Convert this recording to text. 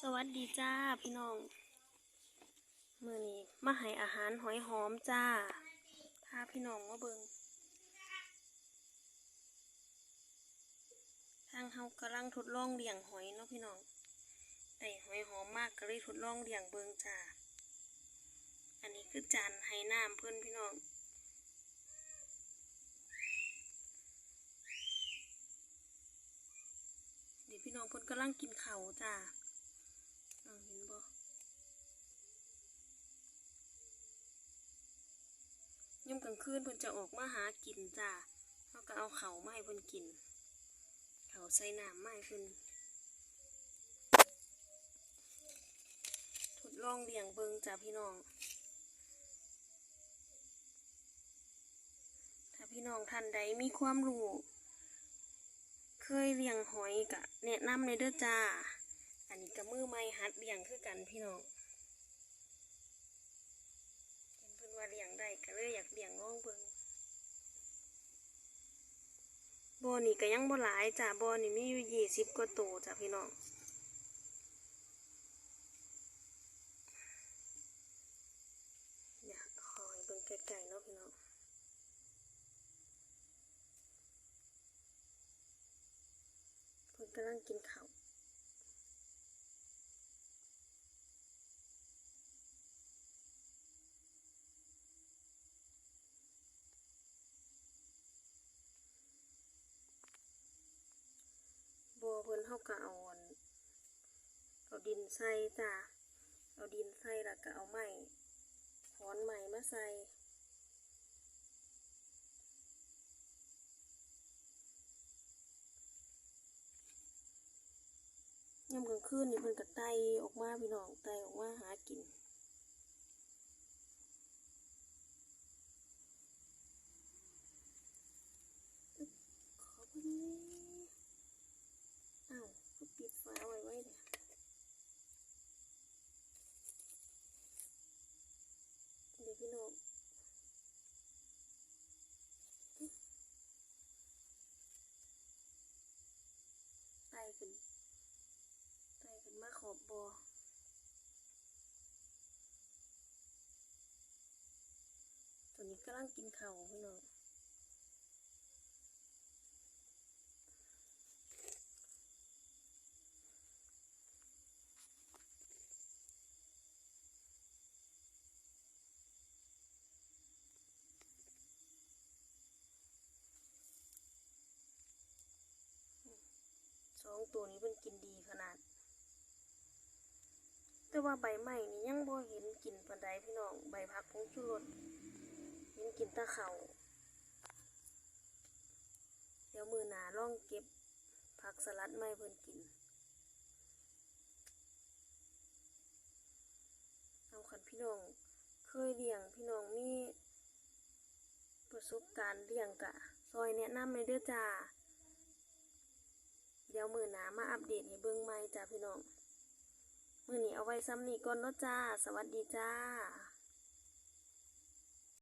สวัสดีจ้าพี่น้องมื่อนี้มาให้อาหารหอยหอมจ้าพาพี่น้องมาเบิงทางเฮากำลังทดลองเลี้ยงหอยเนาะพี่น้องได้หอยหอมมากก็เลยทดลองเลี้ยงเบิงจ้าอันนี้คือจานให้น้ำเพื่อนพี่น้องเดี๋ยวพี่น้องเพิ่นกำลังกินเขาจ้า ห็นบ่ย่ำกลางคืนเพิ่นจะออกมาหากินจ้าเขาก็เอาเขาวมาให้เพิ่นกิน เขาใส่น้ำมาให้เพิ่นทดลองเลี้ยงเบิงจ้าพี่น้อง ถ้าพี่น้องท่านใดมีความรู้ เคยเลี้ยงหอยกะแนะนำในอยเด้อจ้า อันนี้ก็มือใหม่หัดเลี้ยงคือกันพี่น้องเห็นเพิ่นว่าเลี้ยงได้ก็เลยอยากเลี้ยงลองเบิ่งบอนี่ก็ยังบ่หลายจ้าบ่อนี่มีอยู่ยี่สิบกว่าตัวจ้าพี่น้องอยากขอให้เบิ่งไกลๆเนาะพี่น้องเพิ่นกำลังกินข้าวบัว เขาก็เอาเอาดินใส่จ้าเอาดินใส่แล้วก็เอาไม้ถอนไม้มาใส่ยามกลางคืนนี่เพิ่นก็ไต่ออกมาพี่น้องไต่ออกมาหากิน ขอเพิ่นแหน่อ้าว ก็ปิดฝาไว้ไว้เนี่ยเดี๋ยวพี่น้องไต่ขึ้นไต่ขึ้นมาขอบบอตัวนี้กำลังกินเข้าพี่น้อง ส องตัวนี้เพิ่นกินดีขนาด แต่ว่าใบไม้นี่ยังบ่เห็นกินปานใดพี่น้อง ใบผักผงชูรสเห็นกินตะเขาเดี๋ยวมือหนาล่องเก็บผักสลัดไม้เพิ่นกิน เอาคันพี่น้อง เคยเลี้ยงพี่น้องมีประสบการณ์เลี้ยงกะ ซอยแนะนำเลยเด้อจ้า เดี๋ยวมือหนามาอัปเดตให้เบิ่งใหม่จ้าพี่น้อง มือนี้เอาไว้ซ้ำนี่ก่อนเนาะจ้า สวัสดีจ้า